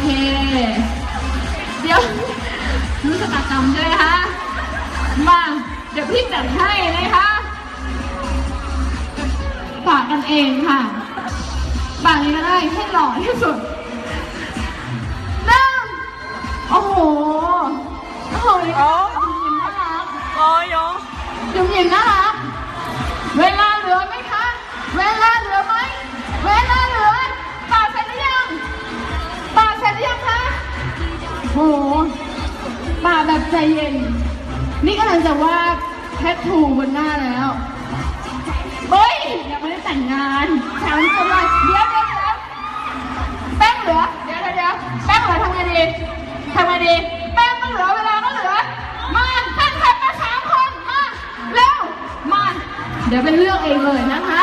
เค เดี๋ยวรู้ชะตากรรมใช่ไหมคะ มา เดี๋ยวพี่จัดให้นะคะฝากกันเองค่ะฝากนี้ก็ได้ให้หล่อที่สุดหนึ่งโอ้โห โอ้โหนี่ก็ยิ้มน่ารัก어 요. จุ๋มหญิงน่ารัก หปาแบบใจเย็น นี่กำลังจะวาดแทททูบนหน้าแล้ว เฮ้ย ยังไม่ได้แต่งงานถวนี้จะว่าเดี๋ยวเดี๋ยวเดี๋ยวแป้งเหลือ เดี๋ยวเดี๋ยวเดี๋ยวแป้งเหลือทำไงดีทำไงดี แป้งก็เหลือเวลาก็เหลือ มาท่านขับมาสามคน มา เร็ว มา เดี๋ยวเป็นเลือกเองเลยนะคะ